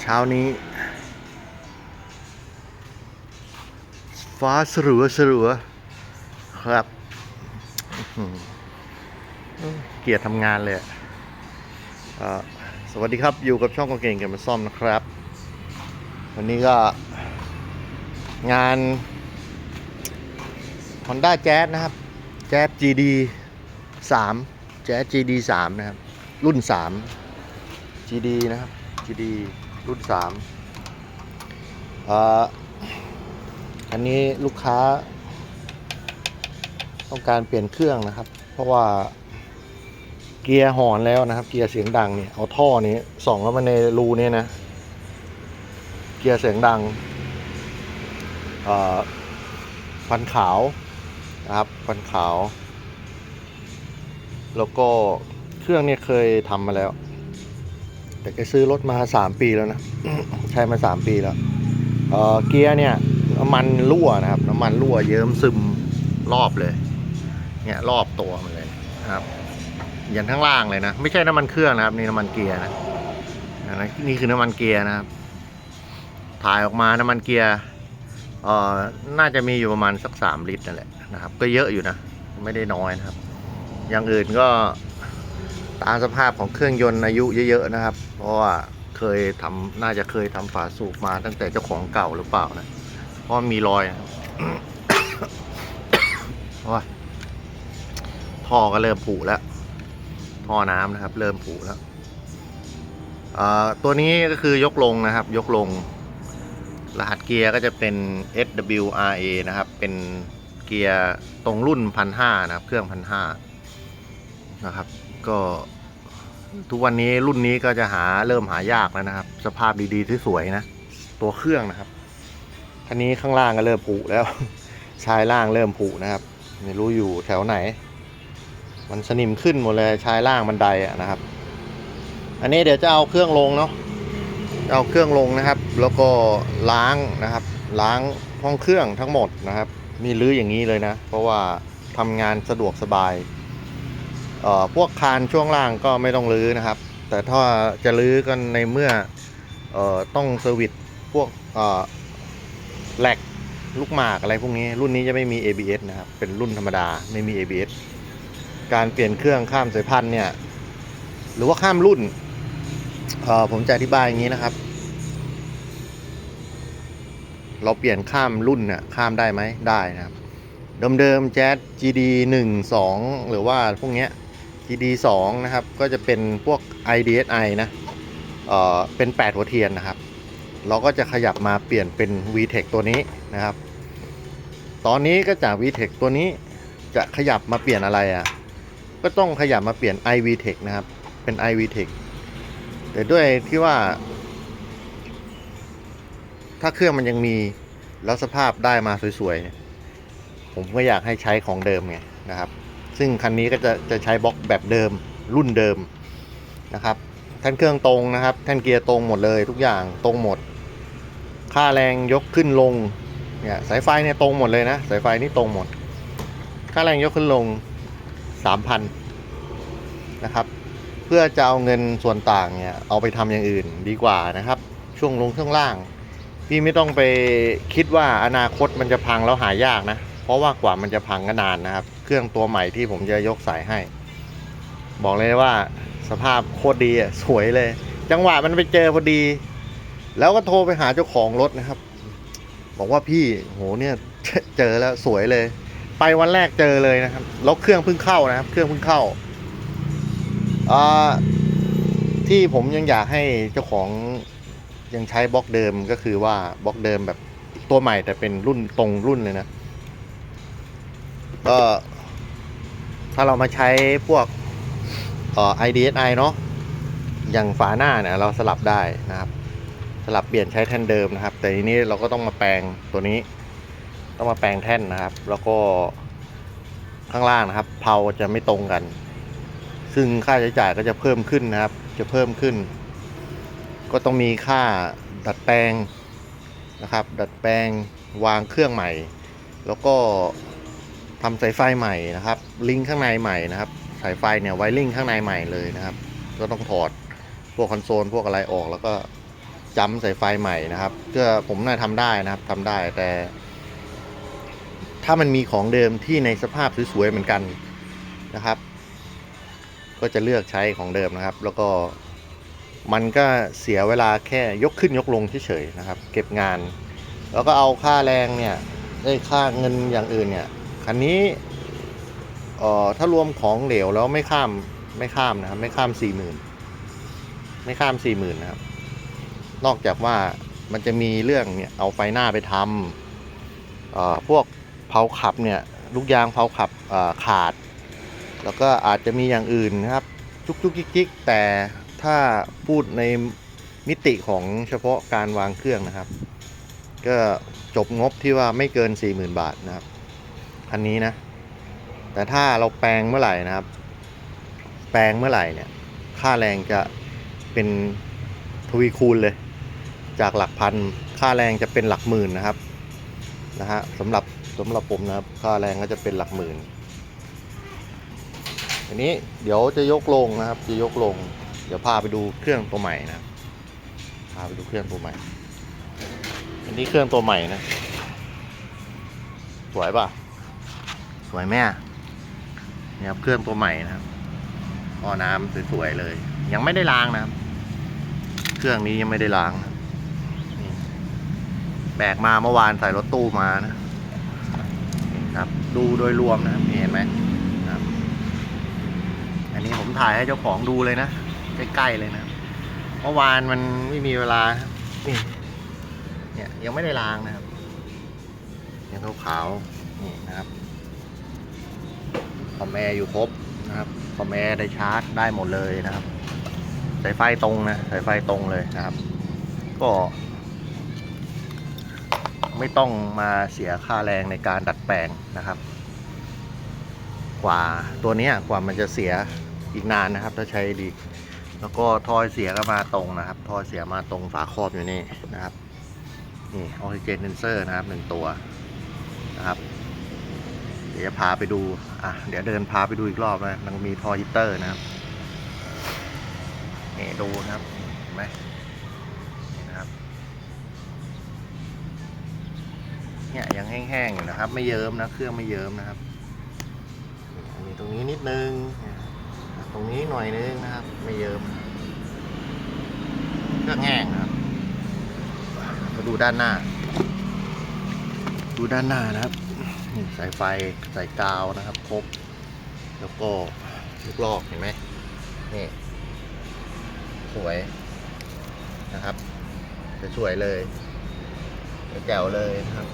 เช้านี้ ฟ้าสลัวสลัวครับ เกียดทำงานเลยสวัสดีครับ อยู่กับช่องกางเกงเกมมาซ่อมนะครับ วันนี้ก็งาน Honda Jazz นะครับ Jazz GD 3 Jazz GD 3นะครับ รุ่น 3 GD นะครับ GD รุ่น3เอ่ออันนี้ลูกค้า ต้องการเปลี่ยนเครื่องนะครับ เพราะว่าเกียร์หอนแล้วนะครับ เกียร์เสียงดังเนี่ยเอาท่อนี้ส่องเข้ามาในรูเนี่ยนะ เกียร์เสียงดังอ่อฟันขาวนะครับฟันขาว แล้วก็เครื่องเนี่ยเคยทำมาแล้ว แต่แกซื้อรถมาสามปีแล้วนะใช้มาสามปีแล้วเออเกียร์เนี่ยน้ำมันรั่วนะครับ น้ำมันรั่วเยิ้มซึมรอบเลย เนี่ยรอบตัวมันเลยนะครับ ยันข้างล่างเลยนะ ไม่ใช่น้ำมันเครื่องนะครับ นี่น้ำมันเกียร์นะนี่คือน้ำมันเกียร์นะครับ ถ่ายออกมาน้ำมันเกียร์เอ่อน่าจะมีอยู่ประมาณสักสามลิตรนั่นแหละนะครับ ก็เยอะอยู่นะ ไม่ได้น้อยนะครับ อย่างอื่นก็ ตามสภาพของเครื่องยนต์อายุเยอะๆนะครับ เพราะว่าเคยทำน่าจะเคยทำฝาสูบมาตั้งแต่เจ้าของเก่าหรือเปล่านะ เพราะมีรอยนะครับโอ้ยท่อก็เริ่มผุแล้วท่อน้ำนะครับ เริ่มผุแล้วตัวนี้ก็คือยกลงนะครับ ยกลง รหัสเกียร์ก็จะเป็น SWRA นะครับ เป็นเกียร์ตรงรุ่นพันห้านะครับ เครื่องพันห้านะครับ ก็ทุกวันนี้รุ่นนี้ก็จะหาเริ่มหายากแล้วนะครับ สภาพดีๆที่สวยนะ ตัวเครื่องนะครับคันนี้ข้างล่างก็เริ่มผุแล้ว ชายล่างเริ่มผุนะครับ ไม่รู้อยู่แถวไหน มันสนิมขึ้นหมดเลยชายล่างบันไดอะนะครับ อันนี้เดี๋ยวจะเอาเครื่องลงเนาะเอาเครื่องลงนะครับ แล้วก็ล้างนะครับ ล้างห้องเครื่องทั้งหมดนะครับ มีรื้ออย่างนี้เลยนะ เพราะว่าทำงานสะดวกสบาย พวกคานช่วงล่างก็ไม่ต้องรื้อนะครับ แต่ถ้าจะรื้อกันในเมื่อเอ่อต้องเซอร์วิสพวกเอ่อแหลกลูกหมากอะไรพวกนี้ รุ่นนี้จะไม่มี ABS นะครับ เป็นรุ่นธรรมดาไม่มี ABS การเปลี่ยนเครื่องข้ามสายพันธุ์เนี่ยหรือว่าข้ามรุ่นเอ่อผมจะอธิบายอย่างนี้นะครับ เราเปลี่ยนข้ามรุ่นเนี่ยข้ามได้ไหมได้นะครับ เดิมๆแจ๊ส GD 1 2 หรือว่าพวกเนี้ย GD 2 นะครับ ก็จะเป็นพวก IDSI นะเอ่อเป็น 8 หัวเทียนนะครับ เราก็จะขยับมาเปลี่ยนเป็น VTEC ตัวนี้นะครับ ตอนนี้ก็จาก VTEC ตัวนี้จะขยับมาเปลี่ยนอะไรอะ ก็ต้องขยับมาเปลี่ยน iVTEC นะครับ เป็น iVTEC แต่ด้วยที่ว่า ถ้าเครื่องมันยังมีแล้วสภาพได้มาสวยๆ ผมก็อยากให้ใช้ของเดิมไงนะครับ ซึ่งคันนี้ก็จะจะใช้บล็อกแบบเดิมรุ่นเดิมนะครับแท่นเครื่องตรงนะครับ แท่นเกียร์ตรงหมดเลยทุกอย่างตรงหมด ค่าแรงยกขึ้นลงเนี่ยสายไฟเนี่ยตรงหมดเลยนะสายไฟนี่ตรงหมด ค่าแรงยกขึ้นลงสามพันนะครับ เพื่อจะเอาเงินส่วนต่างเนี่ยเอาไปทำอย่างอื่นดีกว่านะครับ ช่วงลงช่วงล่าง พี่ไม่ต้องไปคิดว่าอนาคตมันจะพังแล้วหายากนะ เพราะว่ากว่ามันจะพังก็นานนะครับ เครื่องตัวใหม่ที่ผมจะยกสายให้ บอกเลยว่าสภาพโคตรดีอะสวยเลย จังหวะมันไปเจอพอดี แล้วก็โทรไปหาเจ้าของรถนะครับ บอกว่าพี่โหเนี่ยเจอแล้วสวยเลย ไปวันแรกเจอเลยนะครับแล้วเครื่องเพิ่งเข้านะครับ เครื่องเพิ่งเข้าอ่าที่ผมยังอยากให้เจ้าของยังใช้บล็อกเดิมก็คือว่าบล็อกเดิมแบบตัวใหม่แต่เป็นรุ่นตรงรุ่นเลยนะ ก็ ถ้าเรามาใช้พวกเอ่อ IDSI เนาะอย่างฝาหน้าเนี่ยเราสลับได้นะครับ สลับเปลี่ยนใช้แท่นเดิมนะครับ แต่ทีนี้เราก็ต้องมาแปลงตัวนี้ ต้องมาแปลงแท่นนะครับ แล้วก็ข้างล่างนะครับเพาจะไม่ตรงกัน ซึ่งค่าใช้จ่ายก็จะเพิ่มขึ้นนะครับ จะเพิ่มขึ้น ก็ต้องมีค่าดัดแปลงนะครับ ดัดแปลงวางเครื่องใหม่ แล้วก็ ทำสายไฟใหม่นะครับ ลิงข้างในใหม่นะครับ สายไฟเนี่ยไวริงข้างในใหม่เลยนะครับ ก็ต้องถอดพวกคอนโซลพวกอะไรออกแล้วก็จำสายไฟใหม่นะครับก็ผมน่าทำได้นะครับทำได้แต่ ถ้ามันมีของเดิมที่ในสภาพสวยๆเหมือนกันนะครับ ก็จะเลือกใช้ของเดิมนะครับ แล้วก็มันก็เสียเวลาแค่ยกขึ้นยกลงเฉยๆนะครับ เก็บงาน แล้วก็เอาค่าแรงเนี่ยได้ค่าเงินอย่างอื่นเนี่ย คันนี้เอ่อถ้ารวมของเหลวแล้วไม่ข้ามไม่ข้ามนะครับ ไม่ข้ามสี่หมื่นไม่ข้ามสี่หมื่นนะครับ นอกจากว่ามันจะมีเรื่องเนี่ยเอาไฟหน้าไปทำเอ่อพวกเผาขับเนี่ยลูกยางเผาขับขาด แล้วก็อาจจะมีอย่างอื่นนะครับ จุกจุกจิกจิกแต่ถ้าพูดในมิติของเฉพาะการวางเครื่องนะครับ ก็จบงบที่ว่าไม่เกิน 40,000 บาทนะครับ คันนี้นะ แต่ถ้าเราแปลงเมื่อไหร่นะครับ แปลงเมื่อไหร่เนี่ย ค่าแรงจะเป็นทวีคูณเลย จากหลักพัน ค่าแรงจะเป็นหลักหมื่นนะครับ นะฮะสำหรับสำหรับผมนะครับ ค่าแรงก็จะเป็นหลักหมื่นอันนี้เดี๋ยวจะยกลงนะครับ จะยกลง เดี๋ยวพาไปดูเครื่องตัวใหม่นะพาไปดูเครื่องตัวใหม่ อันนี้เครื่องตัวใหม่นะ สวยป่ะ สวยแม่เนี่ยครับเครื่องตัวใหม่นะครับอ้อน้ำสวยๆเลย ยังไม่ได้ล้างนะครับ เครื่องนี้ยังไม่ได้ล้างนะแบกมาเมื่อวานใส่รถตู้มานะนะครับ ดูโดยรวมนะครับเห็นไหมครับ อันนี้ผมถ่ายให้เจ้าของดูเลยนะใกล้ๆเลยนะเมื่อวานมันไม่มีเวลานี่เนี่ยยังไม่ได้ล้างนะครับยังขาวๆนี่นะครับ คอมแอร์อยู่ครบนะครับคอมแอร์ได้ชาร์จได้หมดเลยนะครับสายไฟตรงนะสายไฟตรงเลยนะครับ ก็ ไม่ต้องมาเสียค่าแรงในการดัดแปลงนะครับ กว่าตัวนี้กว่ามันจะเสียอีกนานนะครับ ถ้าใช้ดี แล้วก็ทอยเสียก็มาตรงนะครับทอยเสียมาตรงฝาครอบอยู่นี่นะครับนี่ออกซิเจนเซนเซอร์นะครับหนึ่งตัว ดี๋ยวจะพาไปดู อะ เดี๋ยวเดินพาไปดูอีกรอบนะมันมีทอฮิเตอร์นะครับนี่ดูนะครับ เห็นไหมนะครับเนี่ยยังแห้งๆอยู่นะครับ ไม่เยิ้มนะ เครื่องไม่เยิ้มนะครับอันนี้ตรงนี้นิดนึง ตรงนี้หน่อยนึงนะครับ ไม่เยิ้มเครื่องแห้งนะครับมาดูด้านหน้า ดูด้านหน้านะครับ สายไฟสายกาวนะครับ ครบ แล้วก็ลูกลอกเห็นไหมนี่ สวยนะครับจะสวยเลยจะแจ๋วเลยนะครับ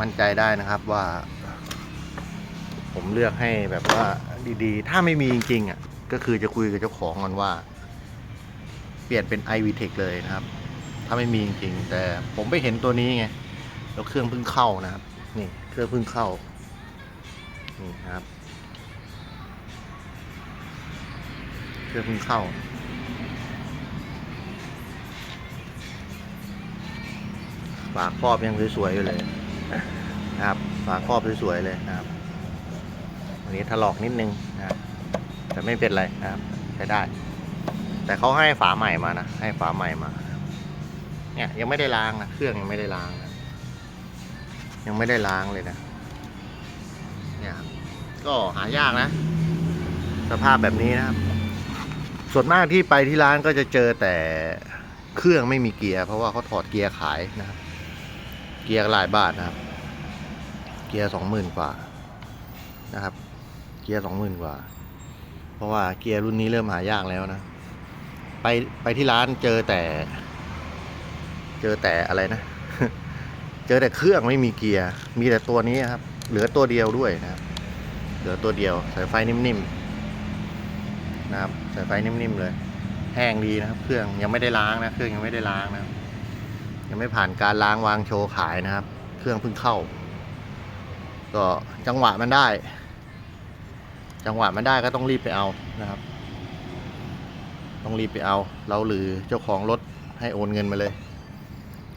มั่นใจได้นะครับว่า ผมเลือกให้แบบว่าดีๆ ถ้าไม่มีจริงๆอะก็คือจะคุยกับเจ้าของกันว่า เปลี่ยนเป็น i v t e c h เลยนะครับ ถ้าไม่มีจริงๆ แต่ผมไปเห็นตัวนี้ไง แล้วเครื่องเพิ่งเข้านะครับ นี่เครื่องเพิ่งเข้า นี่ครับ เครื่องเพิ่งเข้า ฝาครอบยังสวยๆอยู่เลยนะครับ ฝาครอบสวยๆเลยนะครับวันนี้ถลอกนิดนึงนะแต่ไม่เป็นไรนะครับใช้ได้ แต่เขาให้ฝาใหม่มานะ ให้ฝาใหม่มา เนี่ยยังไม่ได้ล้างนะ เครื่องยังไม่ได้ล้างนะ ยังไม่ได้ล้างเลยนะเนี่ยครับก็หายากนะ สภาพแบบนี้นะครับ ส่วนมากที่ไปที่ร้านก็จะเจอแต่เครื่องไม่มีเกียร์เพราะว่าเขาถอดเกียร์ขายนะครับเกียร์หลายบาทนะครับ เกียร์สองหมื่นกว่านะครับ เกียร์สองหมื่นกว่า เพราะว่าเกียร์รุ่นนี้เริ่มหายากแล้วนะ ไปไปที่ร้านเจอแต่ เจอแต่อะไรนะ เจอแต่เครื่องไม่มีเกียร์ มีแต่ตัวนี้ครับ เหลือตัวเดียวด้วยนะครับ เหลือตัวเดียว สายไฟนิ่มๆนะครับ สายไฟนิ่มๆเลย แห้งดีนะครับ เครื่องยังไม่ได้ล้างนะ เครื่องยังไม่ได้ล้างนะ ยังไม่ผ่านการล้างวางโชว์ขายนะครับ เครื่องเพิ่งเข้า ก็จังหวะมันได้ จังหวะมันได้ก็ต้องรีบไปเอานะครับ ต้องรีบไปเอา เราหรือเจ้าของรถให้โอนเงินมาเลย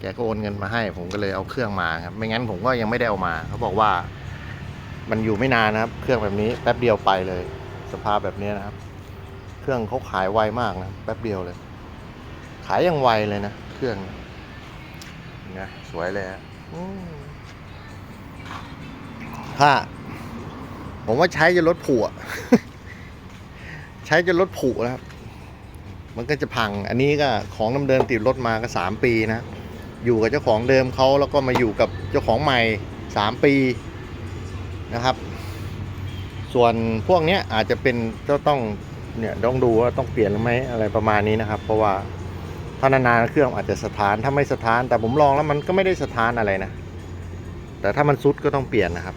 แกก็โอนเงินมาให้ ผมก็เลยเอาเครื่องมาครับ ไม่งั้นผมก็ยังไม่ได้เอามา เขาบอกว่ามันอยู่ไม่นานนะครับ เครื่องแบบนี้แป๊บเดียวไปเลย สภาพแบบนี้นะครับ เครื่องเขาขายไวมากนะแป๊บเดียวเลย ขายอย่างไวเลยนะเครื่องนไงสวยเลยอะอืมถ้า ผมว่าใช้จะลดผุใช้จะลดผุนะครับ มันก็จะพัง อันนี้ก็ของเดิมๆติดรถมาก็สามปีนะ อยู่กับเจ้าของเดิมเขาแล้วก็มาอยู่กับเจ้าของใหม่สามปีนะครับ ส่วนพวกนี้อาจจะเป็นก็ต้องเนี่ยต้องดูว่าต้องเปลี่ยนหรือไม่อะไรประมาณนี้นะครับ เพราะว่าถ้านานๆเครื่องอาจจะสถานถ้าไม่สถาน แต่ผมลองแล้วมันก็ไม่ได้สถานอะไรนะ แต่ถ้ามันซุดก็ต้องเปลี่ยนนะครับ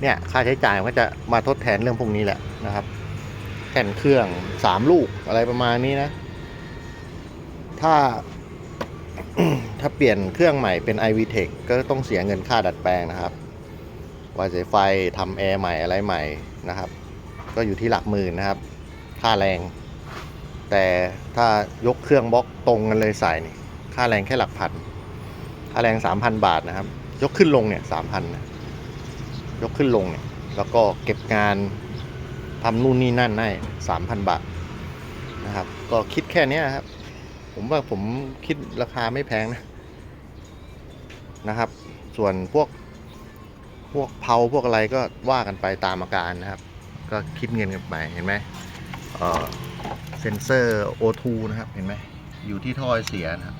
เนี่ยค่าใช้จ่ายมันก็จะมาทดแทนเรื่องพวกนี้แหละนะครับแผ่นเครื่องสามลูกอะไรประมาณนี้นะ ถ้า ถ้าเปลี่ยนเครื่องใหม่เป็น iVTech ก็ต้องเสียเงินค่าดัดแปลงนะครับวายสายไฟทำแอร์ใหม่อะไรใหม่นะครับ ก็อยู่ที่หลักหมื่นนะครับ ค่าแรง แต่ถ้ายกเครื่องบล็อกตรงกันเลยใส่นี่ค่าแรงแค่หลักพันค่าแรงสามพันบาทนะครับ ยกขึ้นลงเนี่ยสามพันนะยกขึ้นลงเนี่ยแล้วก็เก็บงานทำนู่นนี่นั่นให้สามพันบาทนะครับ ก็คิดแค่เนี้ครับ ผมว่าผมคิดราคาไม่แพงนะ นะครับ ส่วนพวกพวกเพาพวกอะไรก็ว่ากันไปตามอาการนะครับ ก็คิดเงินกันไปเห็นไหมเออเซนเซอร์ O2 นะครับเห็นไหมอยู่ที่ท่อไอเสียนะครับ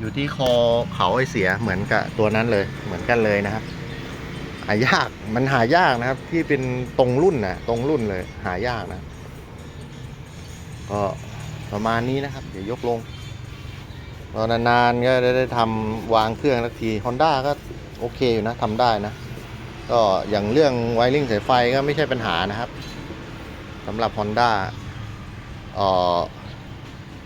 อยู่ที่คอเขาไอเสียเหมือนกับตัวนั้นเลยเหมือนกันเลยนะครับหายากมันหายากนะครับ ที่เป็นตรงรุ่นนะตรงรุ่นเลย หายากนะ ก็ประมาณนี้นะครับ เดี๋ยวยกลง ตอนนานๆก็ได้ได้ทำวางเครื่องสักที Honda ก็โอเคอยู่นะทำได้นะ ก็อย่างเรื่องไวริงสายไฟก็ไม่ใช่ปัญหานะครับสำหรับ Honda เอ่อ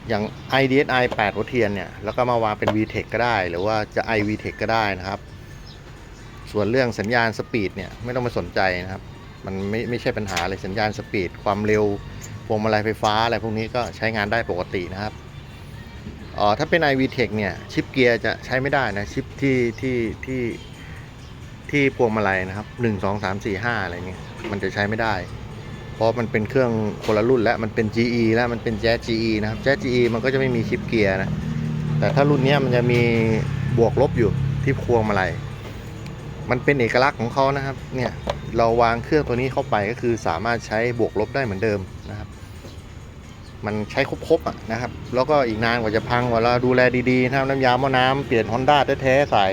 อย่าง iDSi 8หัวเทียนเนี่ย แล้วก็มาวางเป็น VTEC ก็ได้ หรือว่าจะ iVTEC ก็ได้นะครับ ส่วนเรื่องสัญญาณสปีดเนี่ย ไม่ต้องมาสนใจนะครับ มันไม่ไม่ใช่ปัญหาเลยสัญญาณสปีด ความเร็วพวงมาลัยไฟฟ้าอะไรพวกนี้ก็ใช้งานได้ปกตินะครับ อ่อถ้าเป็น iVTEC เนี่ยชิปเกียร์จะใช้ไม่ได้นะชิปที่ที่ที่ที่พวงมาลัยนะครับ1 2 3 4 5อะไรเงี้ยมันจะใช้ไม่ได้ เพราะมันเป็นเครื่องคนละรุ่นแล้วมันเป็น GE แล้วมันเป็น Jazz GE นะครับ Jazz GE มันก็จะไม่มีชิปเกียร์นะแต่ถ้ารุ่นนี้มันจะมีบวกลบอยู่ที่พวงมาลัยมันเป็นเอกลักษณ์ของเขานะครับเนี่ยเราวางเครื่องตัวนี้เข้าไปก็คือสามารถใช้บวกลบได้เหมือนเดิมนะครับ มันใช้ครบๆอะนะครับ แล้วก็อีกนานกว่าจะพังกว่าเราดูแลดีๆนะครับน้ำยาหม้อน้ำเปลี่ยน Honda แท้ๆใส่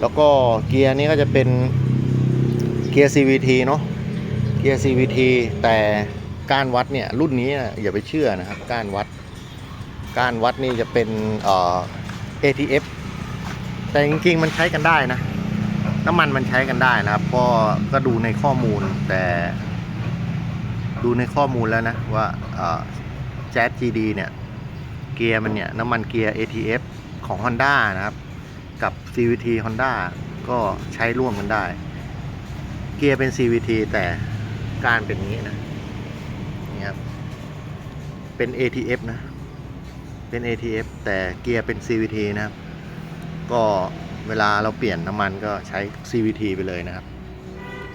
แล้วก็เกียร์นี้ก็จะเป็นเกียร์ CVT เนาะเกียร์ CVT แต่ก้านวัดเนี่ยรุ่นนี้อย่าไปเชื่อนะครับก้านวัดก้านวัดนี่จะเป็นเอ่อ ATF แต่จริงๆมันใช้กันได้นะ น้ำมันมันใช้กันได้นะครับ ก็ก็ดูในข้อมูลแต่ ดูในข้อมูลแล้วนะว่า แจ๊ส GD เนี่ย เกียร์มันเนี่ย น้ำมันเกียร์ ATF ของ Honda นะครับ กับ CVT Honda ก็ใช้ร่วมกันได้ เกียร์เป็น CVT แต่การเป็นอย่างนี้นะนี่ครับ เป็น ATF นะ เป็น ATF แต่เกียร์เป็น CVT นะครับ ก็เวลาเราเปลี่ยนน้ำมันก็ใช้ CVT ไปเลยนะครับ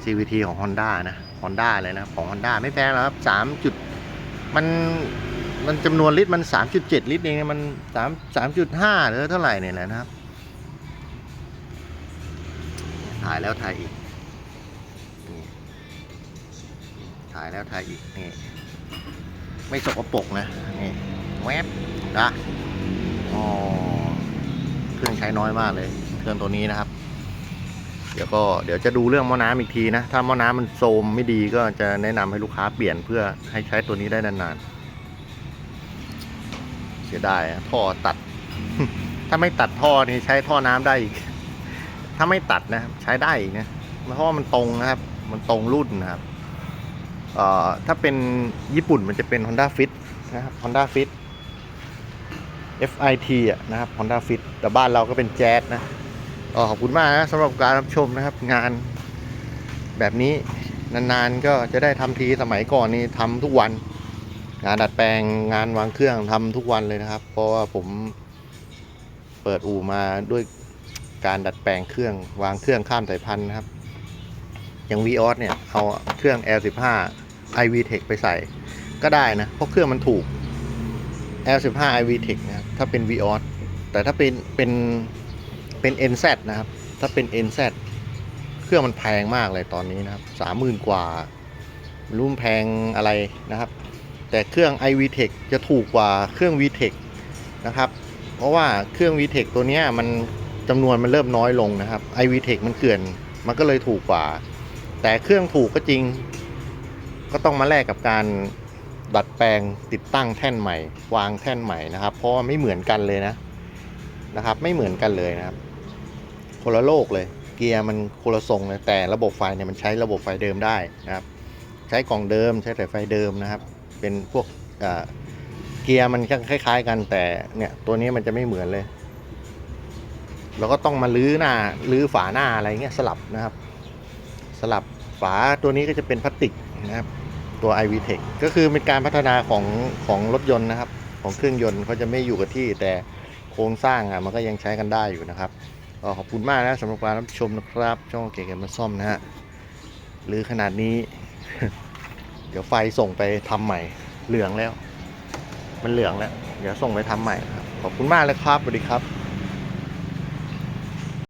CVT ของ Honda นะ Honda เลยนะ ของ Honda ไม่แพงหรอกครับ3จุดมัน มันจำนวนลิตรมัน 3.7 ลิตรเองมัน3 3.5หรือเท่าไหร่เนี่ยแหละนะครับ ถ่ายแล้วถ่ายอีก ถ่ายแล้วถ่ายอีกนี่ไม่สกปรกนะนี่แวบนะอ๋อเครื่องใช้น้อยมากเลยเครื่องตัวนี้นะครับ เดี๋ยวก็เดี๋ยวจะดูเรื่องหม้อน้ำอีกทีนะ ถ้าหม้อน้ำมันโทรมไม่ดีก็จะแนะนำให้ลูกค้าเปลี่ยนเพื่อให้ใช้ตัวนี้ได้นานๆ สียดายท่อตัด ถ้าไม่ตัดท่อนี่ใช้ท่อน้ำได้อีก ถ้าไม่ตัดนะครับใช้ได้อีกนะเพราะว่ามันตรงนะครับ มันตรงรุ่นนะครับเอ่อถ้าเป็นญี่ปุ่นมันจะเป็น Honda Fit นะครับ Honda Fit FIT อะนะครับ Honda Fit แต่บ้านเราก็เป็นแจ๊สนะก็ขอบคุณมากนะสำหรับการรับชมนะครับ งานแบบนี้นานๆก็จะได้ทำทีสมัยก่อนนี่ทำทุกวัน งานดัดแปลงงานวางเครื่องทำทุกวันเลยนะครับ เพราะว่าผมเปิดอู่มาด้วยการดัดแปลงเครื่องวางเครื่องข้ามสายพันธุ์นะครับ อย่าง v ีออสเนี่ยเอาเครื่อง L15 iVTEC ไปใส่ก็ได้นะ เพราะเครื่องมันถูก L15 iVTEC นะถ้าเป็น Vios แต่ถ้าเป็นเป็นเป็น NZ นะครับ ถ้าเป็น NZ เครื่องมันแพงมากเลยตอนนี้นะครับสามหมื่นกว่าไม่มแพงอะไรนะครับ แต่เครื่อง iVTEC จะถูกกว่าเครื่อง VTEC นะครับ เพราะว่าเครื่อง VTEC ตัวนี้มันจำนวนมันเริ่มน้อยลงนะครับ iVTEC มันเกื่อนมันก็เลยถูกกว่า แต่เครื่องถูกก็จริง ก็ต้องมาแลกกับการดัดแปลงติดตั้งแท่นใหม่ วางแท่นใหม่นะครับ เพราะว่าไม่เหมือนกันเลยนะนะครับ ไม่เหมือนกันเลยนะครับคนละโลกเลยเกียร์มันคนละทรงเลยแต่ระบบไฟเนี่ยมันใช้ระบบไฟเดิมได้นะครับ ใช้กล่องเดิมใช้สายไฟเดิมนะครับ เป็นพวกเกียร์มันคล้าย ๆ กันแต่เนี่ยตัวนี้มันจะไม่เหมือนเลย เราก็ต้องมาลื้อหน้าลื้อฝาหน้าอะไรเงี้ยสลับนะครับ สลับฝาตัวนี้ก็จะเป็นพลาสติกนะครับตัว iVTEC ก็คือเป็นการพัฒนาของของรถยนต์นะครับ ของเครื่องยนต์เขาจะไม่อยู่กับที่แต่โครงสร้างอะมันก็ยังใช้กันได้อยู่นะครับก็ขอบคุณมากนะสำหรับการรับชมนะครับ ช่องเก๋ๆมาซ่อมนะฮะหรือขนาดนี้ ดี๋ยวไฟส่งไปทำใหม่เหลืองแล้ว มันเหลืองแล้ว เดี๋ยวส่งไปทำใหม่ครับ ขอบคุณมากเลยครับสวัสดีครับ